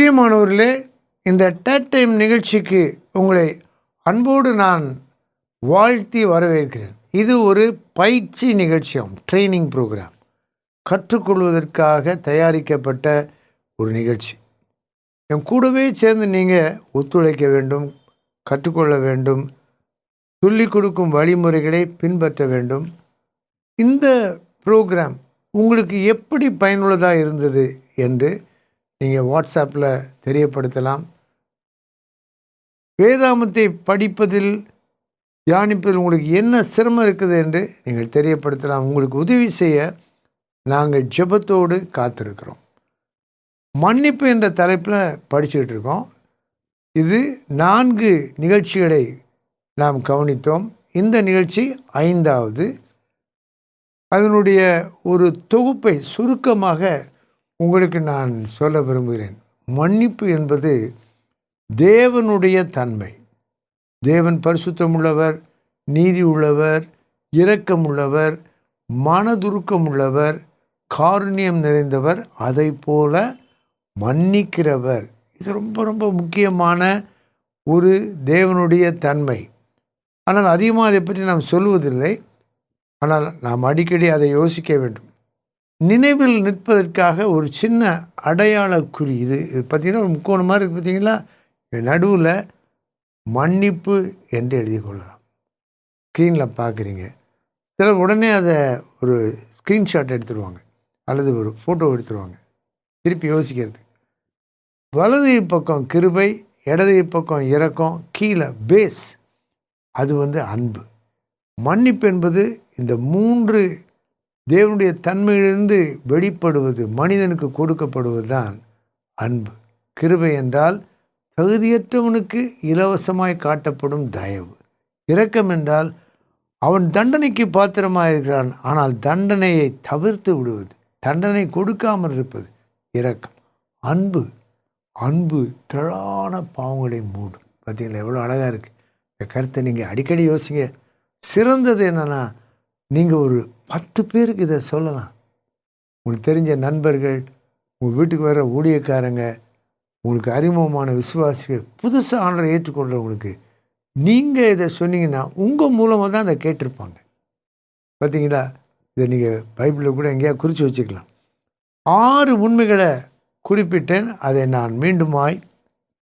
பிரியமானவர்களே இந்த date time நிகழ்ச்சிக்கு உங்களை அன்போடு நான் வாழ்த்தி வரவேற்கிறேன். இது ஒரு பயிற்சி நிகழ்ச்சியாகும் ட்ரைனிங் ப்ரோக்ராம் கற்றுக்கொள்வதற்காக தயாரிக்கப்பட்ட ஒரு நிகழ்ச்சி. என் கூடவே சேர்ந்து நீங்கள் ஒத்துழைக்க வேண்டும் கற்றுக்கொள்ள வேண்டும் சொல்லிக் கொடுக்கும் வழிமுறைகளை பின்பற்ற வேண்டும். இந்த ப்ரோக்ராம் உங்களுக்கு எப்படி பயனுள்ளதாக இருந்தது என்று நீங்கள் வாட்ஸ்அப்பில் தெரியப்படுத்தலாம். வேதாமத்தை படிப்பதில் தியானிப்பதில் உங்களுக்கு என்ன சிரமம் இருக்குது என்று நீங்கள் தெரியப்படுத்தலாம். உங்களுக்கு உதவி செய்ய நாங்கள் ஜெபத்தோடு காத்திருக்கிறோம். மன்னிப்பு என்ற தலைப்பில் படிச்சுக்கிட்டு இருக்கோம். இது நான்கு நிகழ்ச்சிகளை நாம் கவனித்தோம். இந்த நிகழ்ச்சி ஐந்தாவது. அதனுடைய ஒரு தொகுப்பை சுருக்கமாக உங்களுக்கு நான் சொல்ல விரும்புகிறேன். மன்னிப்பு என்பது தேவனுடைய தன்மை. தேவன் பரிசுத்தம் உள்ளவர் நீதி உள்ளவர் இரக்கம் உள்ளவர் மனதுருக்கம் உள்ளவர் காருண்யம் நிறைந்தவர் அதை போல மன்னிக்கிறவர். இது ரொம்ப ரொம்ப முக்கியமான ஒரு தேவனுடைய தன்மை. ஆனால் அதிகமாக அதை பற்றி நாம் சொல்லுவதில்லை ஆனால் நாம் அடிக்கடி அதை யோசிக்க வேண்டும். நினைவில் நிற்பதற்காக ஒரு சின்ன அடையாள குறி இது. இது பார்த்திங்கன்னா ஒரு முக்கோணம் மாதிரி இருக்குது பார்த்தீங்களா? நடுவில் மன்னிப்பு என்று எழுதி கொள்ளலாம். ஸ்க்ரீனில் பார்க்குறீங்க. சிலர் உடனே அதை ஒரு ஸ்க்ரீன்ஷாட் எடுத்துருவாங்க. அல்லது ஒரு ஃபோட்டோ எடுத்துருவாங்க. திருப்பி யோசிக்கிறது. வலது பக்கம் கிருபை இடது பக்கம் இறக்கம் கீழே பேஸ் அது வந்து அன்பு. மன்னிப்பு என்பது இந்த மூன்று தேவனுடைய தன்மையிலிருந்து வெளிப்படுவது மனிதனுக்கு கொடுக்கப்படுவது தான் அன்பு. கிருபை என்றால் தகுதியற்றவனுக்கு இலவசமாய் காட்டப்படும் தயவு. இரக்கம் என்றால் அவன் தண்டனைக்கு பாத்திரமாக இருக்கிறான் ஆனால் தண்டனையை தவிர்த்து விடுவது தண்டனை கொடுக்காமல் இருப்பது இரக்கம். அன்பு அன்பு திரளான பாவங்களை மூடும். பார்த்தீங்களா எவ்வளோ அழகாக இருக்குது இந்த கருத்தை நீங்கள் அடிக்கடி யோசிங்க. சிறந்தது என்னென்னா நீங்கள் ஒரு பத்து பேருக்கு இதை சொல்லலாம். உங்களுக்கு தெரிஞ்ச நண்பர்கள் உங்கள் வீட்டுக்கு வர ஊழியக்காரங்க உங்களுக்கு அறிமுகமான விசுவாசிகள் புதுசாக ஆண்டரை ஏற்றுக்கொள்கிறவங்களுக்கு நீங்கள் இதை சொன்னீங்கன்னா உங்கள் மூலமாக தான் அதை கேட்டிருப்பாங்க. பார்த்தீங்களா இதை நீங்கள் பைபிளில் கூட எங்கேயா குறித்து வச்சுக்கலாம். ஆறு உண்மைகளை குறிப்பிட்டேன். அதை நான் மீண்டுமாய்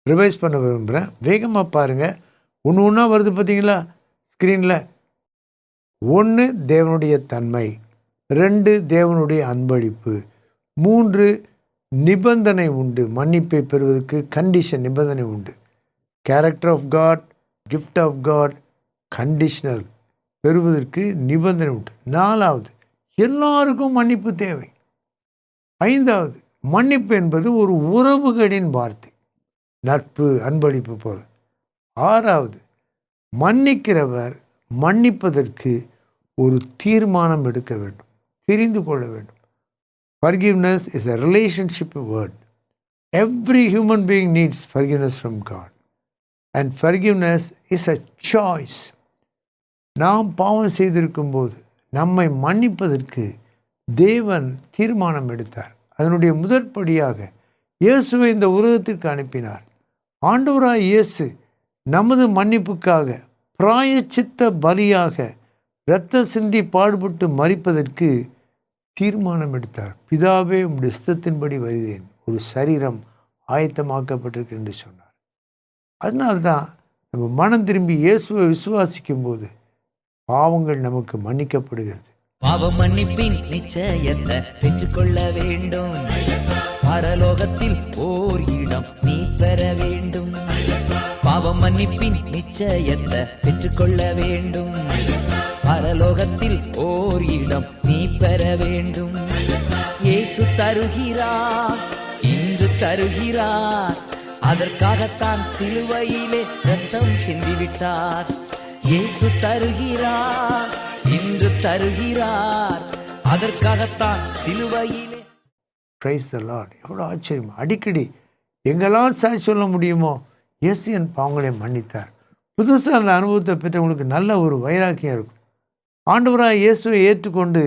ரிவைஸ் பண்ண விரும்புகிறேன் வேகமாக பாருங்கள் ஒன்று ஒன்றா வருது பார்த்தீங்களா ஸ்க்ரீனில். ஒன்று தேவனுடைய தன்மை ரெண்டு தேவனுடைய அன்பளிப்பு மூன்று நிபந்தனை உண்டு மன்னிப்பை பெறுவதற்கு கண்டிஷன் நிபந்தனை உண்டு. Character of God gift of God conditional பெறுவதற்கு நிபந்தனை உண்டு. நாலாவது எல்லாருக்கும் மன்னிப்பு தேவை. ஐந்தாவது மன்னிப்பு என்பது ஒரு உறவுகளின் வார்த்தை நட்பு அன்பளிப்பு போல. ஆறாவது மன்னிக்கிறவர் மன்னிப்பதற்கு ஒரு தீர்மானம் எடுக்க வேண்டும் தெரிந்து கொள்ள வேண்டும். Forgiveness is a relationship word every human being needs forgiveness from God and forgiveness is a choice நாம் பாவம் செய்திருக்கும் போது நம்மை மன்னிப்பதற்கு தேவன் தீர்மானம் எடுத்தார். அதனுடைய முதற்படியாக இயேசுவை இந்த உலகத்திற்கு அனுப்பினார். ஆண்டவராய் இயேசு நமது மன்னிப்புக்காக பிராயச்சித்த பலியாக இரத்த சிந்தி பாடுபட்டு மறிப்பதற்கு தீர்மானம் எடுத்தார் பிதாவே உம்முடைய இஷ்டத்தின்படி வருகிறேன். ஒரு சரீரம் ஆயத்தமாக்கப்பட்டிருக்கு என்று சொன்னார். அதனால்தான் நம்ம மனம் திரும்பி இயேசுவை விசுவாசிக்கும் போது பாவங்கள் நமக்கு மன்னிக்கப்படுகிறது. பாவ மன்னிப்பின் நிச்சயத்தை பெற்றுக்கொள்ள வேண்டும். பரலோகத்தில் ஓர் இடம் நீ பெற வேண்டும். பாவ மன்னிப்பின் நிச்சயத்தை பெற்றுக்கொள்ள வேண்டும். பரலோகத்தில் ஓர் இடம் நீ பெற வேண்டும். இயேசு தருகிறார் இன்று தருகிறார். அதற்காகத்தான் சிலுவையிலே ரத்தம் சிந்திவிட்டார். இயேசு தருகிறார் இன்று தருகிறார். அதற்காகத்தான் சிலுவையிலே பிரைஸ் த லார்ட் எவ்வளோ ஆச்சரியம். அடிக்கடி எங்கெல்லாம் சாய் சொல்ல முடியுமோ இயேசு என் பாவங்களை மன்னித்தார். புதுசாக அந்த அனுபவத்தை பெற்றவங்களுக்கு நல்ல ஒரு வைராக்கியம் இருக்கும். ஆண்டவராக இயேசுவை ஏற்றுக்கொண்டு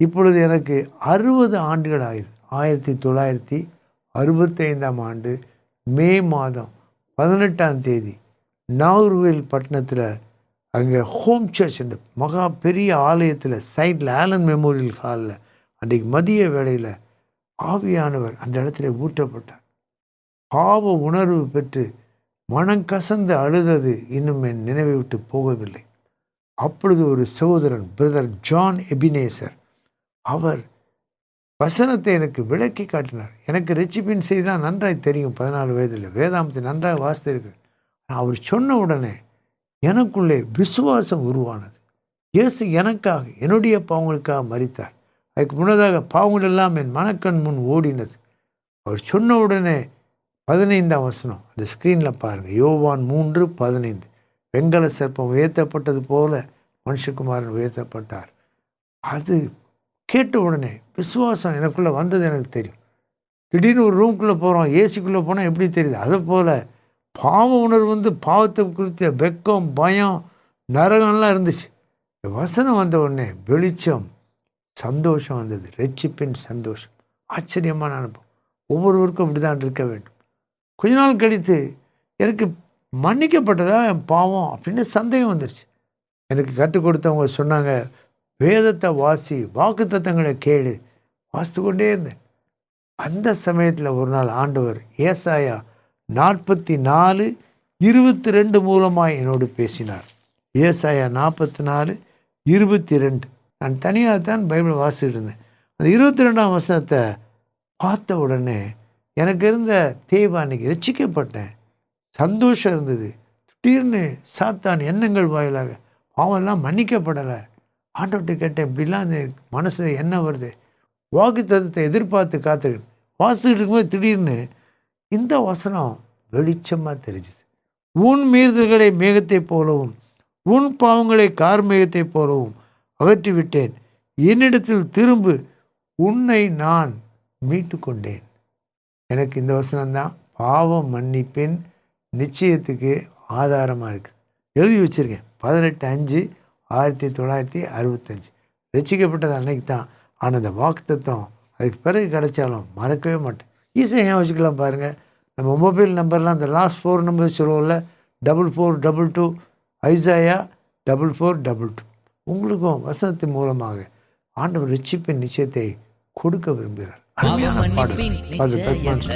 இப்பொழுது எனக்கு அறுபது ஆண்டுகள் ஆகுது ஆயிரத்தி தொள்ளாயிரத்தி அறுபத்தைந்தாம் ஆண்டு மே மாதம் பதினெட்டாம் தேதி நாகர்வேல் பட்டணத்தில் அங்கே ஹோம் சர்ச் என்ற மகா பெரிய ஆலயத்தில் சைடில் ஆலன் மெமோரியல் ஹாலில் அன்றைக்கு மதிய வேளையில் ஆவியானவர் அந்த இடத்துல ஊற்றப்பட்டார். பாவ உணர்வு பெற்று மனம் கசந்து அழுதது இன்னும் என் நினைவை விட்டு போகவில்லை. அப்பொழுது ஒரு சகோதரன் பிரதர் ஜான் எபினேசர் அவர் வசனத்தை எனக்கு விளக்கி காட்டினார். எனக்கு ரெச்சிபின் செய்திலாம் நன்றாய் தெரியும் பதினாலு வயதில். வேதாந்தத்தை நன்றாக வாசித்திருக்கிறேன். அவர் சொன்ன உடனே எனக்குள்ளே விசுவாசம் உருவானது. இயேசு எனக்காக என்னுடைய பாவங்களுக்காக மறித்தார் அதுக்கு முன்னதாக பாவங்கள் எல்லாம் என் மனக்கண் முன் ஓடினது. அவர் சொன்ன உடனே பதினைந்தாம் வசனம். அந்த ஸ்க்ரீனில் பாருங்கள் யோவான் மூன்று பதினைந்து. வெண்கல சர்ப்பம் உயர்த்தப்பட்டது போல மனுஷகுமாரன் உயர்த்தப்பட்டார். அது கேட்ட உடனே விசுவாசம் எனக்குள்ளே வந்தது எனக்கு தெரியும். திடீர்னு ஒரு ரூம்குள்ளே போகிறோம் ஏசிக்குள்ளே போனால் எப்படி தெரியுது? அதை போல் பாவ உணர்வு வந்து பாவத்தை குறித்த வெக்கம் பயம் நரகம்லாம் இருந்துச்சு. வசனம் வந்த உடனே வெளிச்சம் சந்தோஷம் வந்தது. ரெச்சிப்பின் சந்தோஷம். ஆச்சரியமான அனுபவம். ஒவ்வொருவருக்கும் இப்படி தான் இருக்க வேண்டும். கொஞ்ச நாள் கழித்து எனக்கு மன்னிக்கப்பட்டதா என் பாவம் அப்படின்னு சந்தேகம் வந்துருச்சு. எனக்கு கற்றுக் கொடுத்தவங்க சொன்னாங்க வேதத்தை வாசி வாக்குத்தத்தங்களை கேளு வாசித்து கொண்டே இருந்தேன். அந்த சமயத்தில் ஒரு நாள் ஆண்டவர் ஏசாயா நாற்பத்தி நாலு இருபத்தி ரெண்டு மூலமாக என்னோடு பேசினார். ஏசாயா நாற்பத்தி நாலு இருபத்தி ரெண்டு நான் தனியாக தான் பைபிள் வாசிட்டு இருந்தேன். அந்த இருபத்தி ரெண்டாம் வசனத்தை பார்த்த உடனே எனக்கு இருந்த தேவை அன்னைக்கு ரட்சிக்கப்பட்டேன் சந்தோஷம் இருந்தது. திடீர்னு சாத்தான் எண்ணங்கள் வாயிலாக பாவம்லாம் மன்னிக்கப்படலை. ஆண்டவர்கிட்ட கேட்டேன் இப்படிலாம் அந்த மனசில் என்ன வருது. வாக்கு தத்துவத்தை எதிர்பார்த்து காத்துக்கிட்டு வாசிக்கிட்டு இருக்கும்போது திடீர்னு இந்த வசனம் வெளிச்சமாக தெரிஞ்சுது. உன் மீறுதல்களை மேகத்தை போலவும் உன் பாவங்களை கார் மேகத்தைப் போலவும் அகற்றிவிட்டேன். என்னிடத்தில் திரும்பு உன்னை நான் மீட்டு கொண்டேன் எனக்கு இந்த வசனம்தான். பாவம் மன்னிப்பின் நிச்சயத்துக்கு ஆதாரமாக இருக்குது எழுதி வச்சுருக்கேன். பதினெட்டு அஞ்சு ஆயிரத்தி தொள்ளாயிரத்தி அறுபத்தஞ்சு. ரசிக்கப்பட்டது அன்னைக்கு தான் ஆனால் அந்த வாக்குத்தத்தம் அதுக்கு பிறகு கிடைச்சாலும் மறக்கவே மாட்டேன். ஈஸியாக ஏன் வச்சுக்கலாம் பாருங்கள் நம்ம மொபைல் நம்பர்லாம் அந்த லாஸ்ட் ஃபோர் நம்பர் சொல்லுவோம்ல. Double four double two Isaiah double four double two உங்களுக்கும் வசனத்தின் மூலமாக ஆண்டவர் ரிச்சிப்பின் நிச்சயத்தை கொடுக்க விரும்புகிறார். அருமையான பாடல் அது பெர்ஃபார்மன்ஸ்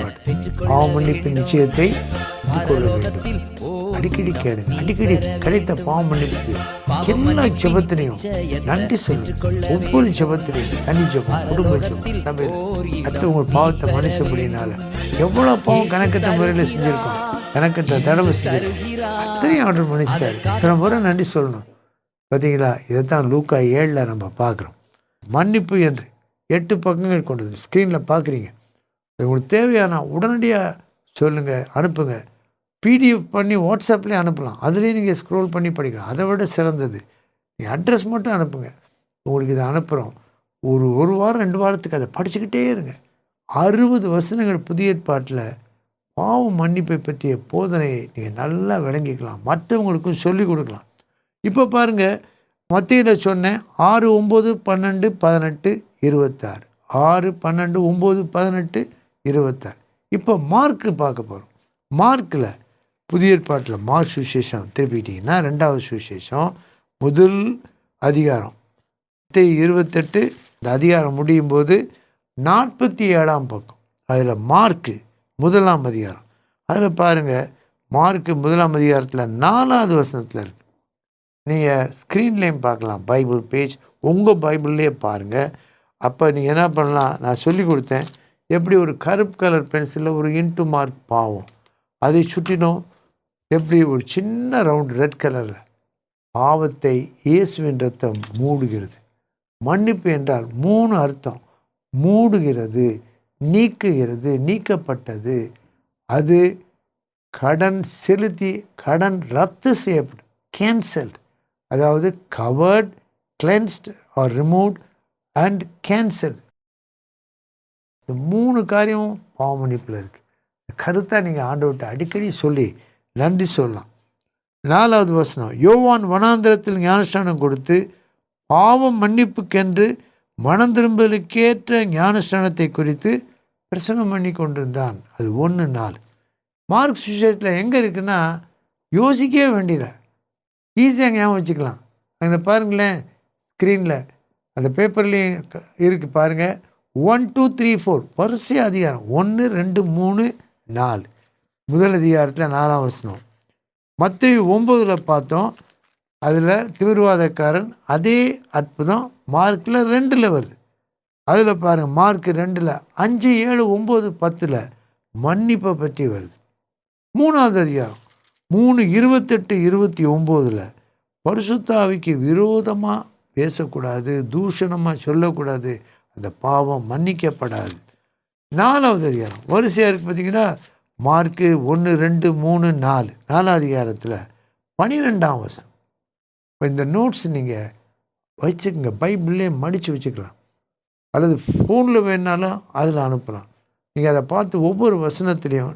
பாடல் நிச்சயத்தை கொள்ள வேண்டும். அடிக்கடி கேளுங்க. அடிக்கடி கிடைத்த பாவ மன்னிப்புக்கு எல்லா ஜெபத்திலையும் நன்றி சொல்லுங்க. ஒவ்வொரு ஜெபத்திலையும் தனி ஜெபம் குடும்ப ஜெபம் சபையில். அடுத்து உங்கள் பாவத்தை மனுஷப்படினால எவ்வளோ பாவம் கணக்கற்ற முறையில் செஞ்சுருக்கோம். கணக்கற்ற தடவை செஞ்சுருக்கோம். அத்தனையும் ஆர்டர் மன்னிச்சார். இத்தனை முறை நன்றி சொல்லணும். பார்த்தீங்களா இதைத்தான் லூக்கா ஏழில் நம்ம பார்க்குறோம். மன்னிப்பு என்று. எட்டு பக்கங்கள் கொண்டது. ஸ்க்ரீனில் பார்க்குறீங்க. உங்களுக்கு தேவையான உடனடியாக சொல்லுங்கள் அனுப்புங்க. பிடிஎஃப் பண்ணி வாட்ஸ்அப்லேயே அனுப்பலாம். அதுலேயும் நீங்கள் ஸ்க்ரோல் பண்ணி படிக்கலாம். அதை விட சிறந்தது. நீங்கள் அட்ரஸ் மட்டும் அனுப்புங்க. உங்களுக்கு இதை அனுப்புகிறோம் ஒரு ஒரு வாரம் ரெண்டு வாரத்துக்கு அதை படிச்சுக்கிட்டே இருங்க. அறுபது வசனங்கள் புதிய ஏற்பாட்டில் பாவ மன்னிப்பை பற்றிய போதனையை நீங்கள் நல்லா விளங்கிக்கலாம். மற்றவங்களுக்கும் சொல்லிக் கொடுக்கலாம். இப்போ பாருங்கள் மத்தியில் சொன்னேன் ஆறு ஒம்பது பன்னெண்டு பதினெட்டு இருபத்தாறு. ஆறு பன்னெண்டு ஒம்பது பதினெட்டு இருபத்தாறு. இப்போ மார்க்கு பார்க்க போகிறோம் மார்க்கில் புதிய ஏற்பாட்டில் மார்க் சுசேஷம் திருப்பிக்கிட்டிங்கன்னா ரெண்டாவது சுசேஷம் முதல் அதிகாரம். இருபத்தெட்டு இந்த அதிகாரம் முடியும் போது நாற்பத்தி ஏழாம் பக்கம். அதில் மார்க்கு முதலாம் அதிகாரம். அதில் பாருங்கள் மார்க்கு முதலாம் அதிகாரத்தில் நாலாவது வசனத்தில் இருக்குது நீங்கள் ஸ்க்ரீன்லேயும் பார்க்கலாம். பைபிள் பேஜ் உங்கள் பைபிள்லேயே பாருங்கள் அப்போ நீங்கள் என்ன பண்ணலாம்? நான் சொல்லி கொடுத்தேன். எப்படி ஒரு கருப்பு கலர் பென்சிலில் ஒரு இன்ட்டு மார்க் பாவம். அதை சுற்றினோம் எப்படி? ஒரு சின்ன ரவுண்ட் ரெட் கலரில் பாவத்தை இயேசுவின் ரத்தம் மூடுகிறது. மன்னிப்பு என்றால் மூணு அர்த்தம். மூடுகிறது நீக்குகிறது நீக்கப்பட்டது. அது கடன் செலுத்தி கடன் ரத்து செய்யப்படும் கேன்சல்டு அதாவது covered cleansed or removed and cancel இந்த மூணு காரியம் பாவமன்னிப்பில் இருக்குது கருத்தாக நீங்கள் ஆண்டவர்கிட்ட அடிக்கடி சொல்லி நன்றி சொல்லலாம். நாலாவது வசனம் யோவான் வனாந்திரத்தில் ஞானஸ்தானம் கொடுத்து பாவம் மன்னிப்புக்கென்று மனம் திரும்புதலுக்கேற்ற ஞானஸ்தானத்தை குறித்து பிரசங்கம் பண்ணி கொண்டிருந்தான். அது ஒன்று நாள் மார்க் சுவிசேஷத்தில் எங்கே இருக்குன்னா யோசிக்கவே வேண்டியல ஈஸியாக ஞாபகம் வச்சுக்கலாம். அந்த பாருங்களேன் ஸ்க்ரீனில் அந்த பேப்பர்லேயும் இருக்குது பாருங்கள் ஒன் டூ த்ரீ ஃபோர் வரிசை அதிகாரம். ஒன்று ரெண்டு மூணு நாலு. முதல் அதிகாரத்தில் நாலாம் வசனம். மற்ற ஒம்பதில் பார்த்தோம். அதில் தீவிரவாதக்காரன் அதே அற்புதம் மார்க்கில் ரெண்டில் வருது. அதில் பாருங்கள் மார்க் ரெண்டில். அஞ்சு ஏழு ஒம்பது பத்தில் மன்னிப்பை பற்றி வருது. மூணாவது அதிகாரம். மூணு இருபத்தெட்டு இருபத்தி ஒம்போதில் பரிசுத்தாவிக்கு விரோதமாக பேசக்கூடாது தூஷணமாக சொல்லக்கூடாது அந்த பாவம் மன்னிக்கப்படாது. நாலாவது அதிகாரம். வரிசையாக இருக்குது பார்த்தீங்கன்னா மார்க்கு ஒன்று ரெண்டு மூணு நாலு. நாலாவது அதிகாரத்தில் பனிரெண்டாம் வசனம். இப்போ இந்த நோட்ஸ் நீங்கள் வச்சுக்கோங்க. பைபிள்லேயே மடித்து வச்சுக்கலாம். அல்லது ஃபோனில் வேணாலும் அதில் அனுப்பலாம். நீங்கள் அதை பார்த்து ஒவ்வொரு வசனத்துலேயும்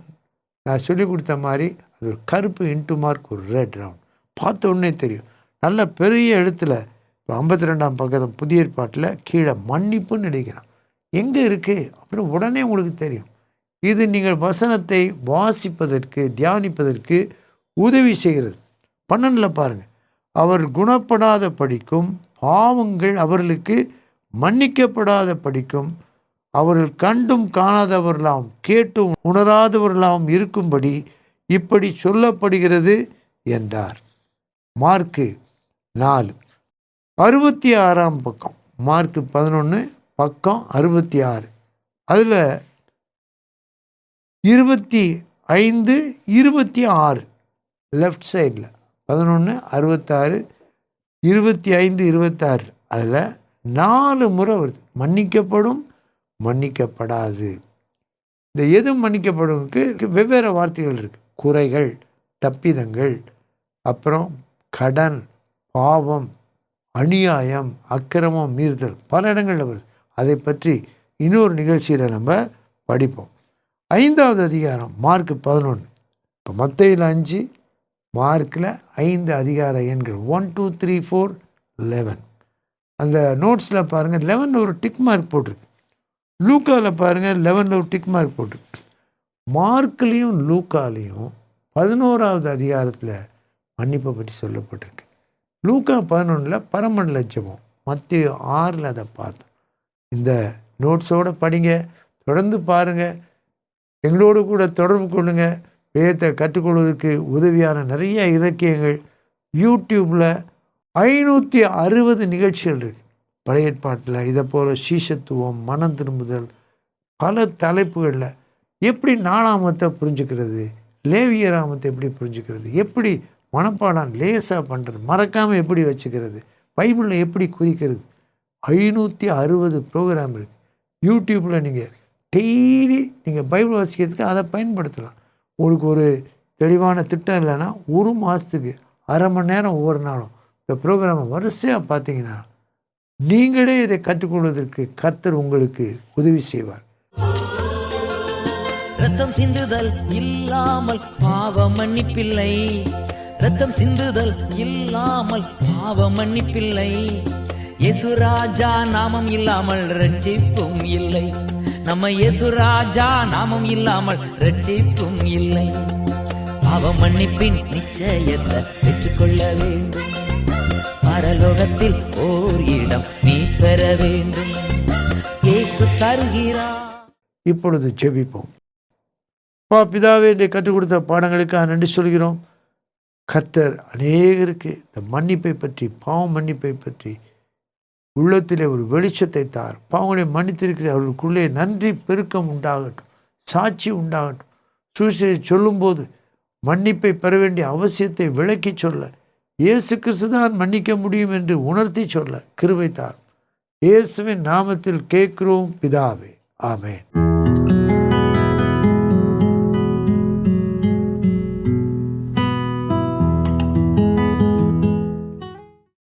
நான் சொல்லி கொடுத்த மாதிரி அது ஒரு கருப்பு இன்ட்டு மார்க் ஒரு ரெட் ரவுண்ட் பார்த்த உடனே தெரியும். நல்ல பெரிய இடத்துல இப்போ ஐம்பத்தி ரெண்டாம் பக்கத்தில் புதிய ஏற்பாட்டில் கீழே மன்னிப்புன்னு நினைக்கிறான் எங்கே இருக்குது அப்படின்னு உடனே உங்களுக்கு தெரியும். இது நீங்கள் வசனத்தை வாசிப்பதற்கு தியானிப்பதற்கு உதவி செய்கிறது. பன்னெண்டில் பாருங்கள் அவர் குணப்படாத படிக்கும் பாவங்கள் அவர்களுக்கு மன்னிக்கப்படாத படிக்கும் அவர்கள் கண்டும் காணாதவர்களாகவும் கேட்டும் உணராதவர்களாகவும் இருக்கும்படி இப்படி சொல்லப்படுகிறது என்றார். மார்க்கு நாலு. அறுபத்தி ஆறாம் பக்கம். மார்க்கு பதினொன்று பக்கம் அறுபத்தி ஆறு அதில் இருபத்தி ஐந்து இருபத்தி ஆறு. லெஃப்ட் சைடில் பதினொன்று அறுபத்தாறு இருபத்தி ஐந்து இருபத்தாறு. அதில் நாலு முறை வருது. மன்னிக்கப்படும் மன்னிக்கப்படாது. இந்த எது மன்னிக்கப்படும்க்கு வெவ்வேறு வார்த்தைகள் இருக்குது குறைகள் தப்பிதங்கள் அப்புறம் கடன் பாவம் அநியாயம் அக்கிரமம் மீறுதல் பல இடங்களில் வருது. அதை பற்றி இன்னொரு நிகழ்ச்சியில் நம்ம படிப்போம். ஐந்தாவது அதிகாரம் மார்க் பதினொன்று இப்போ மத்தையில் அஞ்சு மார்க்கில் ஐந்து அதிகார எண்கள். One two three four eleven. அந்த நோட்ஸில் பாருங்கள் லெவனில் ஒரு டிக் மார்க் போட்டிருக்கு. லூக்காவில் பாருங்கள் லெவனில் ஒரு டிக் மார்க் போட்டிருக்கு. மார்க்லேயும் லூக்காலையும் பதினோராவது அதிகாரத்தில் மன்னிப்பை பற்றி சொல்லப்பட்டிருக்கு. லூக்கா பதினொன்றில் பரமண்டல ஜெபம் மத்திய ஆறில் அதை பார்த்தோம். இந்த நோட்ஸோடு படிங்க தொடர்ந்து பாருங்கள் எங்களோடு கூட தொடர்பு கொள்ளுங்க வேதத்தை கற்றுக்கொள்வதற்கு உதவியான நிறைய இலக்கியங்கள். யூடியூப்பில் ஐநூற்றி அறுபது நிகழ்ச்சிகள் இருக்குது பழைய ஏற்பாட்டில் இதை போல் சீசத்துவம் மனம் திரும்புதல் பல தலைப்புகளில் எப்படி நாலாமத்தை புரிஞ்சுக்கிறது? லேவியராமத்தை எப்படி புரிஞ்சுக்கிறது? எப்படி மனப்பாடம் லேசாக பண்ணுறது மறக்காமல் எப்படி வச்சுக்கிறது? பைபிளில் எப்படி குறிக்கிறது? ஐநூற்றி அறுபது ப்ரோக்ராம் இருக்குது யூடியூப்பில் நீங்கள் டெய்லி நீங்கள் பைபிள் வாசிக்கிறதுக்கு அதை பயன்படுத்தலாம். உங்களுக்கு ஒரு தெளிவான திட்டம் இல்லைன்னா ஒரு மாதத்துக்கு அரை மணி நேரம் ஒவ்வொரு நாளும் இந்த ப்ரோக்ராமை வரிசையாக பார்த்தீங்கன்னா நீங்களே இதை கற்றுக்கொள்வதற்கு கர்த்தர் உங்களுக்கு உதவி செய்வார். ரத்தம் சிந்துதல் இல்லாமல் பாவ மன்னிப்பில்லை. ரத்தம் சிந்துதல் இல்லாமல் பாவ மன்னிப்பில்லை. யேசுராஜா நாமம் இல்லாமல் ரட்சிப்பும் இல்லை. நம்ம யேசுராஜா நாமம் இல்லாமல் ரட்சிப்பும் இல்லை. பாவ மன்னிப்பின் நிச்சயத்தை பெற்றுக்கொள்ள வேண்டும் பரலோகத்தில் ஓர் இடம் நீ பெற வேண்டும். இயேசு தருகிறார். இப்பொழுது ஜெபிப்போம். பா பிதாவே என்று கற்றுக் கொடுத்த பாடங்களுக்காக நன்றி சொல்கிறோம். கர்த்தர் அநேகருக்கு இந்த மன்னிப்பை பற்றி பாவம் மன்னிப்பை பற்றி உள்ளத்திலே ஒரு வெளிச்சத்தை தார். பாவங்களை மன்னித்திருக்கிற அவர்களுக்குள்ளே நன்றி பெருக்கம் உண்டாகட்டும் சாட்சி உண்டாகட்டும். சூழ்ச்சியை சொல்லும்போது மன்னிப்பை பெற வேண்டிய அவசியத்தை விளக்கி சொல்ல இயேசு கிறிஸ்து தான் மன்னிக்க முடியும் என்று உணர்த்தி சொல்ல கிருவைத்தார் தார் இயேசுவின் நாமத்தில் கேட்கிறோம் பிதாவே. ஆமேன்.